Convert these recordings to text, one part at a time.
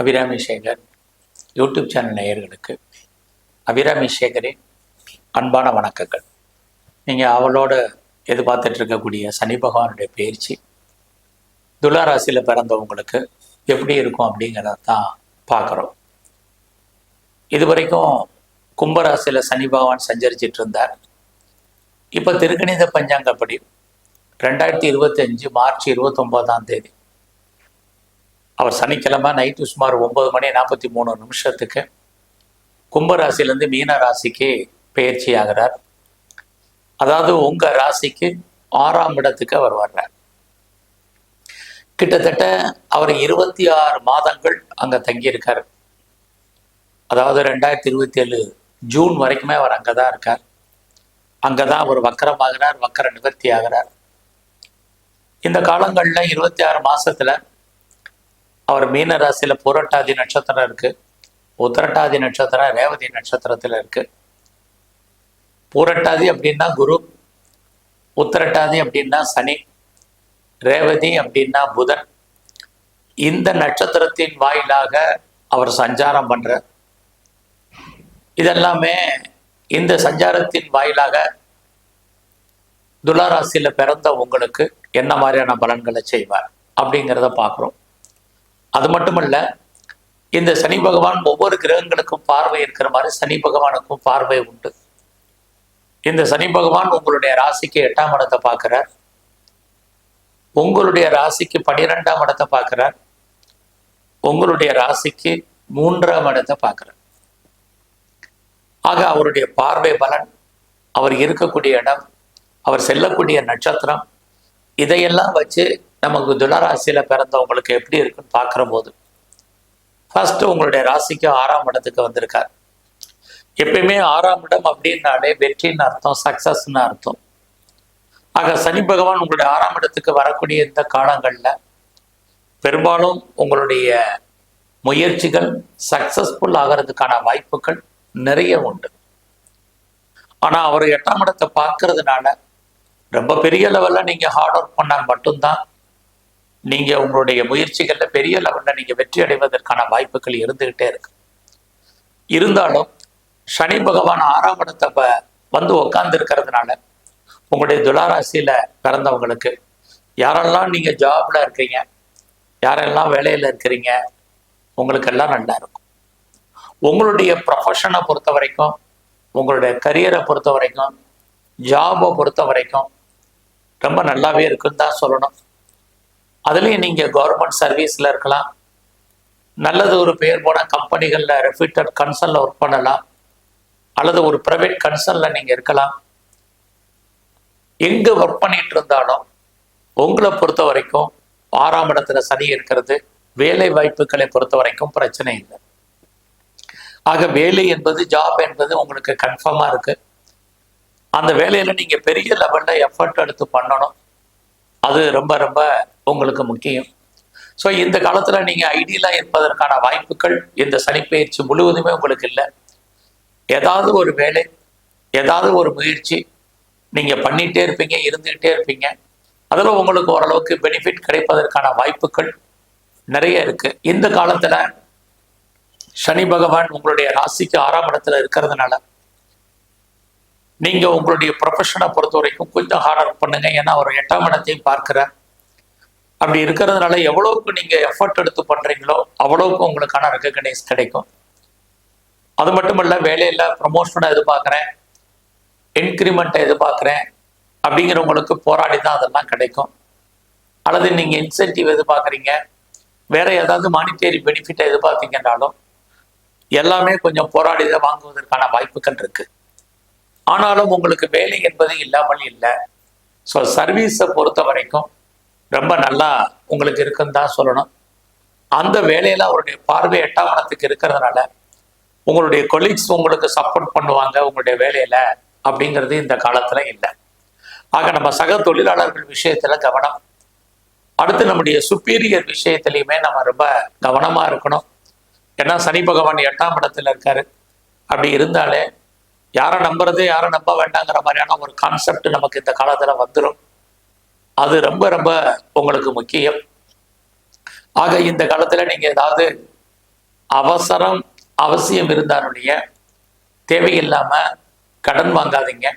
Abirami Sekar YouTube channel நேயர்களுக்கு அபிராமி சேகரின் அன்பான வணக்கங்கள். நீங்கள் அவளோட எதிர்பார்த்துட்டு இருக்கக்கூடிய சனி பகவானுடைய பயிற்சி துளாராசியில் பிறந்தவங்களுக்கு எப்படி இருக்கும் அப்படிங்கிறத தான் பார்க்குறோம். இது வரைக்கும் கும்பராசியில் சனி பகவான் சஞ்சரிச்சிட்டு இருந்தார் இப்போ திருக்கணித பஞ்சாங்கப்படி ரெண்டாயிரத்தி இருபத்தஞ்சு மார்ச் இருபத்தொம்போதாம் தேதி அவர் சனிக்கிழமை நைட்டு சுமார் ஒன்பது மணி நாற்பத்தி மூணு நிமிஷத்துக்கு கும்பராசிலேருந்து மீன ராசிக்கு பயிற்சி ஆகிறார். அதாவது உங்கள் ராசிக்கு ஆறாம் இடத்துக்கு அவர் வர்றார். கிட்டத்தட்ட அவர் இருபத்தி ஆறு மாதங்கள் அங்கே தங்கியிருக்கார். அதாவது ரெண்டாயிரத்தி இருபத்தி ஏழு ஜூன் வரைக்குமே அவர் அங்கே தான் இருக்கார். அங்கே தான் அவர் வக்கரமாகிறார் வக்கர நிவர்த்தி ஆகிறார். இந்த காலங்களில் இருபத்தி ஆறு மாசத்துல அவர் மீன ராசியில புரட்டாதி நட்சத்திரம் இருக்கு. உத்தரட்டாதி நட்சத்திரம் ரேவதி நட்சத்திரத்துல இருக்கு. பூரட்டாதி அப்படின்னா குரு உத்தரட்டாதி அப்படின்னா சனி ரேவதி அப்படின்னா புதன். இந்த நட்சத்திரத்தின் வாயிலாக அவர் சஞ்சாரம் பண்ற இதெல்லாமே இந்த சஞ்சாரத்தின் வாயிலாக துளாராசியில பிறந்த உங்களுக்கு என்ன மாதிரியான பலன்களை செய்வார் அப்படிங்கிறத பார்க்குறோம். அது மட்டுமல்ல இந்த சனி பகவான் ஒவ்வொரு கிரகங்களுக்கும் பார்வை இருக்கிற மாதிரி சனி பகவானுக்கும் பார்வை உண்டு. இந்த சனி பகவான் உங்களுடைய ராசிக்கு எட்டாம் இடத்தை பார்க்கிறார். உங்களுடைய ராசிக்கு பனிரெண்டாம் இடத்தை பார்க்கிறார். உங்களுடைய ராசிக்கு மூன்றாம் இடத்தை பார்க்கிறார். ஆக அவருடைய பார்வை பலன் அவர் இருக்கக்கூடிய இடம் அவர் செல்லக்கூடிய நட்சத்திரம் இதையெல்லாம் வச்சு நமக்கு துளராசியில் பிறந்தவங்களுக்கு எப்படி இருக்குன்னு பார்க்குற போது ஃபர்ஸ்ட் உங்களுடைய ராசிக்கு ஆறாம் இடத்துக்கு வந்திருக்கார். எப்பயுமே ஆறாம் இடம் அப்படின்னாலே வெற்றின்னு அர்த்தம் சக்சஸ்ன்னு அர்த்தம். ஆக சனி பகவான் உங்களுடைய ஆறாம் இடத்துக்கு வரக்கூடிய இந்த காலங்களில் பெரும்பாலும் உங்களுடைய முயற்சிகள் சக்சஸ்ஃபுல் ஆகிறதுக்கான வாய்ப்புகள் நிறைய உண்டு. ஆனால் அவர் எட்டாம் இடத்தை பார்க்கறதுனால ரொம்ப பெரிய லெவலில் நீங்கள் ஹார்ட் ஒர்க் பண்ணால் மட்டும்தான் நீங்க உங்களுடைய முயற்சிகள்ல பெரிய லெவல்ல நீங்க வெற்றி அடைவதற்கான வாய்ப்புகள் இருந்துகிட்டே இருக்கு. இருந்தாலும் சனி பகவான் ஆறாம் இடத்தை வந்து உக்காந்து இருக்கிறதுனால உங்களுடைய துளாராசியில பிறந்தவங்களுக்கு யாரெல்லாம் நீங்க ஜாப்ல இருக்கீங்க யாரெல்லாம் வேலையில இருக்கிறீங்க உங்களுக்கு எல்லாம் நல்லா இருக்கும். உங்களுடைய ப்ரொஃபஷனை பொறுத்த வரைக்கும் உங்களுடைய கரியரை பொறுத்த வரைக்கும் ஜாபை பொறுத்த வரைக்கும் ரொம்ப நல்லாவே இருக்குன்னு தான் சொல்லணும். அதுலேயும் நீங்கள் கவர்மெண்ட் சர்வீஸில் இருக்கலாம். நல்லது ஒரு பேர் போன கம்பெனிகளில் ரெஃபிட்டட் கன்சர்னில் ஒர்க் பண்ணலாம். அல்லது ஒரு ப்ரைவேட் கன்சர்னில் நீங்கள் இருக்கலாம். எங்கே ஒர்க் பண்ணிட்டு இருந்தாலும் உங்களை பொறுத்த வரைக்கும் ஆறாம் இடத்துல சனி இருக்கிறது. வேலை வாய்ப்புகளை பொறுத்த வரைக்கும் பிரச்சனை இல்லை. ஆக வேலை என்பது ஜாப் என்பது உங்களுக்கு கன்ஃபார்மாக இருக்கு. அந்த வேலையில் நீங்கள் பெரிய லெவலில் எஃபர்ட் எடுத்து பண்ணணும். அது ரொம்ப ரொம்ப உங்களுக்கு முக்கியம். ஸோ இந்த காலத்தில் நீங்கள் ஐடியலாக இருப்பதற்கான வாய்ப்புகள் இந்த சனிப்பெயர்ச்சி முழுவதுமே உங்களுக்கு இல்லை. ஏதாவது ஒரு வேலை ஏதாவது ஒரு முயற்சி நீங்கள் பண்ணிகிட்டே இருப்பீங்க இருந்துகிட்டே இருப்பீங்க. அதில் உங்களுக்கு ஓரளவுக்கு பெனிஃபிட் கிடைப்பதற்கான வாய்ப்புகள் நிறைய இருக்குது இந்த காலத்தில் சனி பகவான் உங்களுடைய ராசிக்கு ஆறாம் இடத்துல இருக்கிறதுனால நீங்கள் உங்களுடைய ப்ரொஃபஷனை பொறுத்த வரைக்கும் கொஞ்சம் ஹார்ட் ஒர்க் பண்ணுங்க. ஏன்னா அவர் எட்டாம் இடத்தையும் பார்க்கிறார். அப்படி இருக்கிறதுனால எவ்வளவுக்கு நீங்கள் எஃபர்ட் எடுத்து பண்ணுறீங்களோ அவ்வளவுக்கு உங்களுக்கான ரெக்கக்னைஸ் கிடைக்கும். அது மட்டும் இல்லை வேலையில ப்ரமோஷனை எதிர்பார்க்குறேன். இன்க்ரிமெண்ட்டை எதிர்பார்க்குறேன். அப்படிங்கிறவங்களுக்கு போராடி தான் அதெல்லாம் கிடைக்கும். அல்லது நீங்கள் இன்சென்டிவ் எதிர்பார்க்குறீங்க. வேற ஏதாவது மானிட்டரி பெனிஃபிட்டை எதிர்பார்த்தீங்கன்னாலும் எல்லாமே கொஞ்சம் போராடி தான் வாங்குவதற்கான வாய்ப்புகள் இருக்குது ஆனாலும் உங்களுக்கு வேலை என்பது இல்லாமல் இல்லை. ஸோ சர்வீஸை பொறுத்த வரைக்கும் ரொம்ப நல்லா உங்களுக்கு இருக்குன்னு தான் சொல்லணும். அந்த வேலையில் அவருடைய பார்வை எட்டாவணத்துக்கு இருக்கிறதுனால உங்களுடைய கொலீக்ஸ் உங்களுக்கு சப்போர்ட் பண்ணுவாங்க உங்களுடைய வேலையில் அப்படிங்கிறது இந்த காலத்தில் இல்லை. ஆக நம்ம சக தொழிலாளர்கள் விஷயத்துல கவனம். அடுத்து நம்முடைய சுப்பீரியர் விஷயத்திலையுமே நம்ம ரொம்ப கவனமாக இருக்கணும். ஏன்னா சனி பகவான் எட்டாம் இடத்துல இருக்காரு. அப்படி இருந்தாலே யாரை நம்புறது யாரை நம்ப வேண்டாங்கிற மாதிரியான ஒரு கான்செப்ட் நமக்கு இந்த காலத்துல வந்துடும் அது ரொம்ப ரொம்ப உங்களுக்கு முக்கியம். ஆக இந்த காலத்துல நீங்க ஏதாவது அவசரம் அவசியம் இருந்தாலுடைய தேவையில்லாம கடன் வாங்காதீங்க.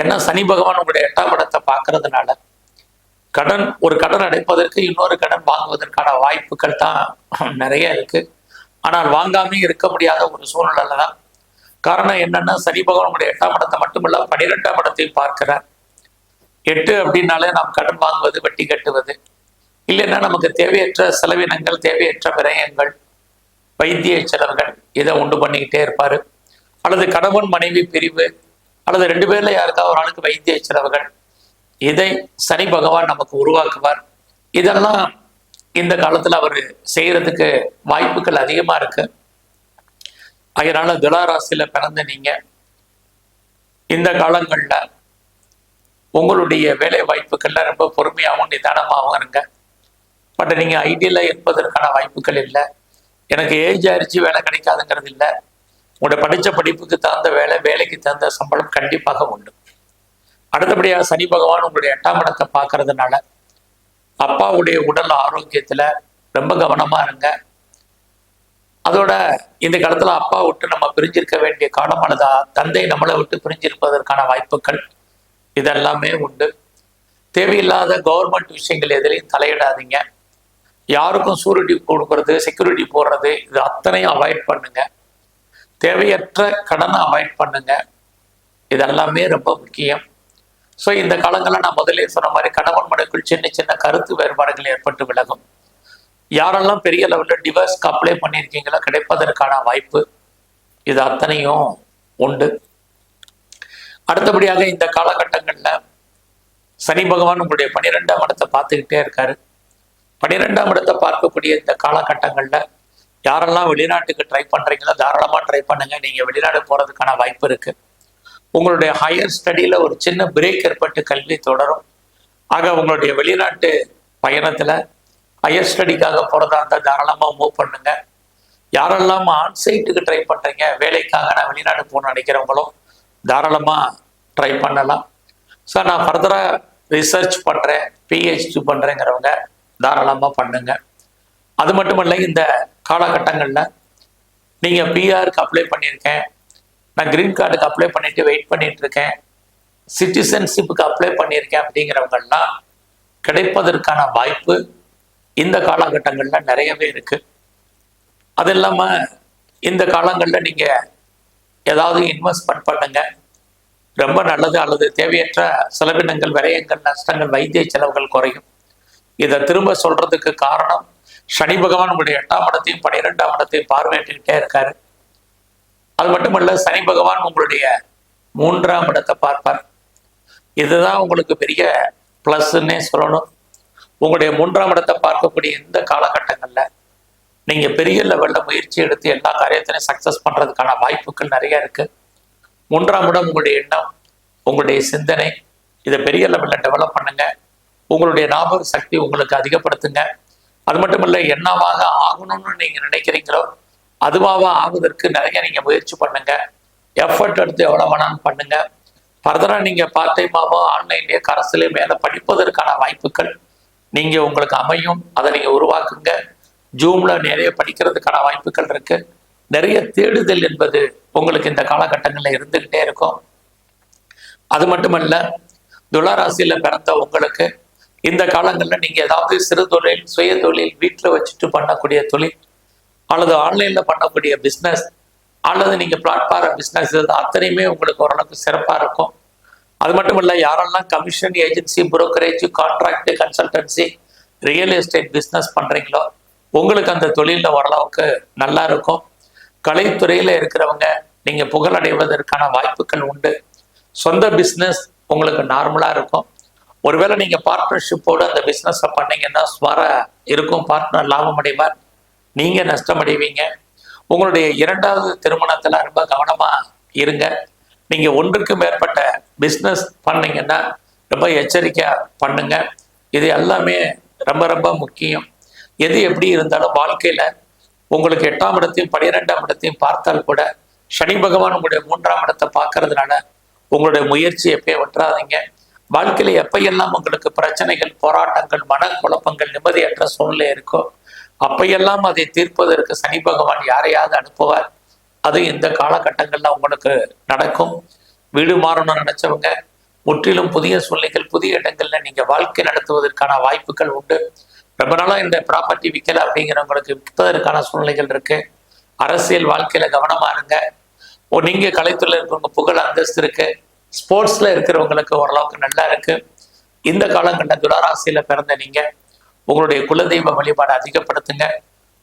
ஏன்னா சனி பகவான் உங்களுடைய எட்டாம் இடத்தை பார்க்கறதுனால கடன் ஒரு கடன் அடைப்பதற்கு இன்னொரு கடன் வாங்குவதற்கான வாய்ப்புகள் தான் நிறைய இருக்கு. ஆனால் வாங்காமே இருக்க முடியாத ஒரு சூழ்நிலை தான் காரணம் என்னன்னா சனி பகவானுடைய எட்டாம் இடத்தை மட்டுமல்ல பனிரெண்டாம் இடத்தை பார்க்கிறார். எட்டு அப்படின்னாலே நாம் கடன் வாங்குவது வட்டி கட்டுவது. இல்லைன்னா நமக்கு தேவையற்ற செலவினங்கள் தேவையற்ற விரயங்கள் வைத்திய செலவுகள் இதை உண்டு பண்ணிக்கிட்டே இருப்பார். அல்லது கணவன் மனைவி பிரிவு அல்லது ரெண்டு பேர்ல யாருக்காவது ஒரு ஆளுக்கு வைத்திய செலவுகள். இதை சனி பகவான் நமக்கு உருவாக்குவார். இதெல்லாம் இந்த காலத்தில் அவர் செய்கிறதுக்கு வாய்ப்புகள் அதிகமாக இருக்குது அதனால துளாராசியில பிறந்த நீங்க இந்த காலங்கள்ல உங்களுடைய வேலை வாய்ப்புகள்ல ரொம்ப பொறுமையாகவும் நிதானமாகவும் இருங்க. பட் நீங்க ஐடியில இருப்பதற்கான வாய்ப்புகள் இல்லை. எனக்கு ஏஜ் ஆயிடுச்சு வேலை கிடைக்காதுங்கிறது இல்லை. உங்களோட படித்த படிப்புக்கு தகுந்த வேலை வேலைக்கு தகுந்த சம்பளம் கண்டிப்பாக உண்டு. அடுத்தபடியாக சனி பகவான் உங்களுடைய எட்டாம் இடத்தை பார்க்கறதுனால அப்பாவுடைய உடல் ஆரோக்கியத்துல ரொம்ப கவனமா இருங்க. அதோட இந்த காலத்துல அப்பா விட்டு நம்ம பிரிஞ்சிருக்க வேண்டிய காலமானதா தந்தை நம்மளை விட்டு பிரிஞ்சிருப்பதற்கான வாய்ப்புகள் இதெல்லாமே உண்டு. தேவையில்லாத கவர்மெண்ட் விஷயங்கள் எதுலையும் தலையிடாதீங்க. யாருக்கும் சூரிட்டி கொடுக்கறது செக்யூரிட்டி போடுறது இது அத்தனையும் அவாய்ட் பண்ணுங்க. தேவையற்ற கடனை அவாய்ட் பண்ணுங்க. இதெல்லாமே ரொம்ப முக்கியம். ஸோ இந்த காலங்களில் நான் முதலே சொன்ன மாதிரி கணவன் மனைக்குள் சின்ன சின்ன கருத்து வேறுபாடுகள் ஏற்பட்டு விலகும். யாரெல்லாம் பெரிய லெவலில் டிவர்ஸ்க்கு அப்ளை பண்ணியிருக்கீங்களோ கிடைப்பதற்கான வாய்ப்பு இது அத்தனையும் உண்டு. அடுத்தபடியாக இந்த காலகட்டங்களில் சனி பகவான் உங்களுடைய பன்னிரெண்டாம் இடத்தை பார்த்துக்கிட்டே இருக்காரு. பன்னிரெண்டாம் இடத்தை பார்க்கக்கூடிய இந்த காலகட்டங்களில் யாரெல்லாம் வெளிநாட்டுக்கு ட்ரை பண்ணுறீங்களோ தாராளமாக ட்ரை பண்ணுங்கள் நீங்கள் வெளிநாடு போகிறதுக்கான வாய்ப்பு இருக்குது உங்களுடைய ஹையர் ஸ்டடியில் ஒரு சின்ன பிரேக் ஏற்பட்டு கல்வி தொடரும். ஆக உங்களுடைய வெளிநாட்டு பயணத்தில் ஹையர் ஸ்டடிக்காக போகிறதா இருந்தால் தாராளமாக மூவ் பண்ணுங்க. யாரெல்லாம் ஆன்சைட்டுக்கு ட்ரை பண்ணுறீங்க வேலைக்காக நான் வெளிநாடு போகணும்னு நினைக்கிறவங்களும் தாராளமாக ட்ரை பண்ணலாம். சார் நான் ஃபர்தராக ரிசர்ச் பண்ணுறேன் பிஹெச்டி பண்ணுறேங்கிறவங்க தாராளமாக பண்ணுங்க. அது மட்டும் இல்லை இந்த காலகட்டங்களில் நீங்கள் பிஆருக்கு அப்ளை பண்ணியிருக்கேன். நான் கிரீன் கார்டுக்கு அப்ளை பண்ணிட்டு வெயிட் பண்ணிட்டு இருக்கேன். சிட்டிசன்ஷிப்புக்கு அப்ளை பண்ணியிருக்கேன் அப்படிங்கிறவங்கெல்லாம் கிடைப்பதற்கான வாய்ப்பு இந்த காலகட்டங்களில் நிறையவே இருக்கு. அது இல்லாமல் இந்த காலங்களில் நீங்கள் ஏதாவது இன்வெஸ்ட்மெண்ட் பண்ணுங்க. ரொம்ப நல்லது அல்லது தேவையற்ற செலவினங்கள் விரயங்கள் நஷ்டங்கள் வைத்திய செலவுகள் குறையும். இதை திரும்ப சொல்றதுக்கு காரணம் சனி பகவான் உங்களுடைய எட்டாம் இடத்தையும் பனிரெண்டாம் இடத்தையும் பார்வையிட்டுக்கிட்டே இருக்காரு. அது மட்டுமல்ல சனி பகவான் உங்களுடைய மூன்றாம் இடத்தை பார்ப்பார். இதுதான் உங்களுக்கு பெரிய ப்ளஸ்ன்னே சொல்லணும். உங்களுடைய மூன்றாம் இடத்தை பார்க்கக்கூடிய இந்த காலகட்டங்கள்ல நீங்க பெரிய லெவல்ல முயற்சி எடுத்து எல்லா காரியத்திலையும் சக்சஸ் பண்றதுக்கான வாய்ப்புகள் நிறைய இருக்கு. மூன்றாம் இடம் உங்களுடைய எண்ணம் உங்களுடைய சிந்தனை. இதை பெரிய லெவல்ல டெவலப் பண்ணுங்க. உங்களுடைய ஞாபக சக்தி உங்களுக்கு அதிகப்படுத்துங்க. அது மட்டும் இல்லை என்னவாக ஆகணும்னு நீங்க நினைக்கிறீங்களோ அதுவாக ஆகுவதற்கு நிறைய நீங்க முயற்சி பண்ணுங்க. எஃபர்ட் எடுத்து எவ்வளவு வேணாலும் பண்ணுங்க. ஃபர்தரா நீங்க பார்ட் டைமாவோ ஆன்லைன்லயே கரசுலயே மேல படிப்பதற்கான வாய்ப்புகள் நீங்க உங்களுக்கு அமையும் அதை நீங்க உருவாக்குங்க. ஜூம்ல நிறைய படிக்கிறதுக்கான வாய்ப்புகள் இருக்கு. நிறைய தேடுதல் என்பது உங்களுக்கு இந்த காலகட்டங்களில் இருந்துகிட்டே இருக்கும். அது மட்டுமல்ல துளாராசியில பிறந்த உங்களுக்கு இந்த காலங்களில் நீங்க ஏதாவது சிறு தொழில் சுய தொழில் வீட்டில் வச்சுட்டு பண்ணக்கூடிய தொழில் அல்லது ஆன்லைன்ல பண்ணக்கூடிய பிஸ்னஸ் அல்லது நீங்க பிளாட்ஃபார்ம் பிஸ்னஸ் அத்தனையுமே உங்களுக்கு ஓரளவுக்கு சிறப்பா இருக்கும். அது மட்டும் இல்லை யாரெல்லாம் commission agency brokerage contract consultancy real estate business பண்ணுறீங்களோ உங்களுக்கு அந்த தொழிலில் ஓரளவுக்கு நல்லா இருக்கும். கலைத்துறையில் இருக்கிறவங்க நீங்கள் புகழடைவதற்கான வாய்ப்புகள் உண்டு. சொந்த பிஸ்னஸ் உங்களுக்கு நார்மலாக இருக்கும். ஒருவேளை நீங்கள் பார்ட்னர்ஷிப்போடு அந்த பிஸ்னஸை பண்ணீங்கன்னா ஸ்வர இருக்கும் பார்ட்னர் லாபம் அடைவார். நீங்கள் நஷ்டம் அடைவீங்க. உங்களுடைய இரண்டாவது திருமணத்தில் ரொம்ப கவனமாக இருங்க. நீங்கள் ஒன்றுக்கு மேற்பட்ட பிஸ்னஸ் பண்ணீங்கன்னா ரொம்ப எச்சரிக்கையா பண்ணுங்க. இது எல்லாமே ரொம்ப ரொம்ப முக்கியம். எது எப்படி இருந்தாலும் வாழ்க்கையில உங்களுக்கு எட்டாம் இடத்தையும் பனிரெண்டாம் இடத்தையும் பார்த்தால் கூட சனி பகவான் உங்களுடைய மூன்றாம் இடத்தை பார்க்கறதுனால உங்களுடைய முயற்சி எப்பயும் விட்டுறாதீங்க வாழ்க்கையில எப்பையெல்லாம் உங்களுக்கு பிரச்சனைகள் போராட்டங்கள் மனக்குழப்பங்கள் நிம்மதியற்ற சூழ்நிலை இருக்கோ அப்பையெல்லாம் அதை தீர்ப்பதற்கு சனி பகவான் யாரையாவது அனுப்புவார். அது இந்த காலகட்டங்கள்ல உங்களுக்கு நடக்கும். வீடு மாறணும்னு நினைச்சவங்க முற்றிலும் புதிய சூழ்நிலைகள் புதிய இடங்கள்ல நீங்க வாழ்க்கை நடத்துவதற்கான வாய்ப்புகள் உண்டு. ரொம்ப நாளா இந்த ப்ராப்பர்ட்டி விற்கல அப்படிங்கிறவங்களுக்கு விற்பதற்கான சூழ்நிலைகள் இருக்கு. அரசியல் வாழ்க்கையில கவனமா இருங்க. ஓ, நீங்க கலைத்துறையில் இருக்கிறவங்க புகழ் அந்தஸ்து இருக்கு. ஸ்போர்ட்ஸ்ல இருக்கிறவங்களுக்கு ஓரளவுக்கு நல்லா இருக்கு. இந்த காலங்கள்ல துளாராசியில பிறந்த நீங்க உங்களுடைய குலதெய்வ வழிபாடு அதிகப்படுத்துங்க.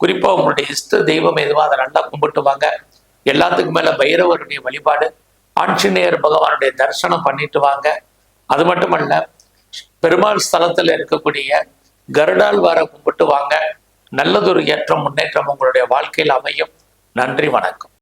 குறிப்பா உங்களுடைய இஷ்ட தெய்வம் எதுவோ அதை நல்லா கும்பிட்டு வாங்க. எல்லாத்துக்கும் மேல பைரவருடைய வழிபாடு ஆஞ்சநேயர் பகவானுடைய தரிசனம் பண்ணிட்டு வாங்க. அது மட்டுமல்ல பெருமாள் ஸ்தலத்தில் இருக்கக்கூடிய கருடால் வார கும்பிட்டு வாங்க. நல்லதொரு ஏற்றம் முன்னேற்றம் உங்களுடைய வாழ்க்கையில் அமையும். நன்றி வணக்கம்.